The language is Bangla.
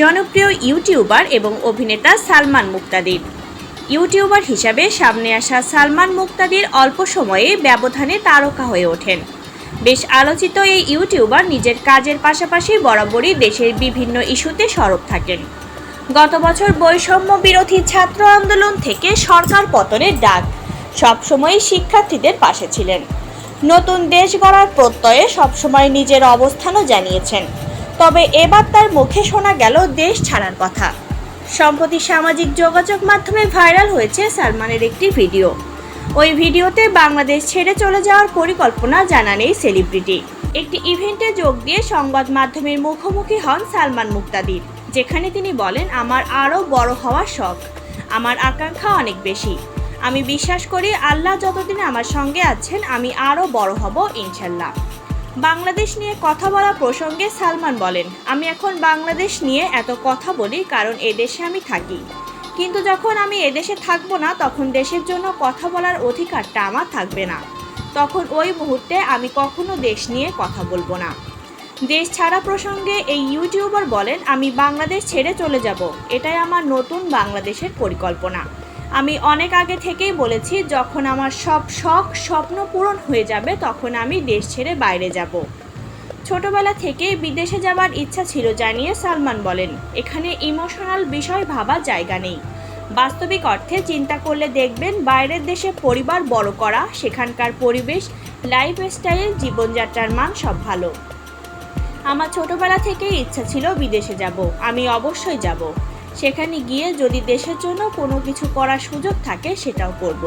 জনপ্রিয় ইউটিউবার এবং অভিনেতা সালমান মুক্তাদির। ইউটিউবার হিসাবে সামনে আসা সালমান মুক্তাদির অল্প সময়ে ব্যবধানে তারকা হয়ে ওঠেন। বেশ আলোচিত এই ইউটিউবার নিজের কাজের পাশাপাশি বরাবরই দেশের বিভিন্ন ইস্যুতে সরব থাকেন। গত বছর বৈষম্য বিরোধী ছাত্র আন্দোলন থেকে সরকার পতনের ডাক। সবসময় শিক্ষার্থীদের পাশে ছিলেন। নতুন দেশ গড়ার প্রত্যয়ে সবসময় নিজের অবস্থানও জানিয়েছেন। তবে এবার তার মুখে শোনা গেল দেশ ছাড়ার কথা। সম্প্রতি সামাজিক যোগাযোগ মাধ্যমে ভাইরাল হয়েছে সালমানের একটি ভিডিও। ওই ভিডিওতে বাংলাদেশ ছেড়ে চলে যাওয়ার পরিকল্পনা জানান এই সেলিব্রিটি। একটি ইভেন্টে যোগ দিয়ে সংবাদ মাধ্যমের মুখোমুখি হন সালমান মুক্তাদির, যেখানে তিনি বলেন, আমার আরও বড় হওয়ার শখ, আমার আকাঙ্ক্ষা অনেক বেশি। আমি বিশ্বাস করি আল্লাহ যতদিন আমার সঙ্গে আছেন, আমি আরও বড় হব ইনশাল্লাহ। বাংলাদেশ নিয়ে কথা বলা প্রসঙ্গে সালমান বলেন, আমি এখন বাংলাদেশ নিয়ে এত কথা বলি কারণ এদেশে আমি থাকি। কিন্তু যখন আমি এদেশে থাকব না, তখন দেশের জন্য কথা বলার অধিকারটা আমার থাকবে না। তখন ওই মুহূর্তে আমি কখনো দেশ নিয়ে কথা বলব না। দেশ ছাড়া প্রসঙ্গে এই ইউটিউবার বলেন, আমি বাংলাদেশ ছেড়ে চলে যাব। এটাই আমার নতুন বাংলাদেশের পরিকল্পনা। আমি অনেক আগে থেকেই বলেছি, যখন আমার সব শখ, স্বপ্ন পূরণ হয়ে যাবে, তখন আমি দেশ ছেড়ে বাইরে যাব। ছোটবেলা থেকেই বিদেশে যাবার ইচ্ছা ছিল জানিয়ে সালমান বলেন, এখানে ইমোশনাল বিষয় ভাবার জায়গা নেই। বাস্তবিক অর্থে চিন্তা করলে দেখবেন বাইরের দেশে পরিবার বড় করা, সেখানকার পরিবেশ লাইফস্টাইল জীবনযাত্রার মান সব ভালো। আমার ছোটবেলা থেকেই ইচ্ছা ছিল বিদেশে যাব, আমি অবশ্যই যাব। সেখানে গিয়ে যদি দেশের জন্য কোনো কিছু করার সুযোগ থাকে সেটাও করব।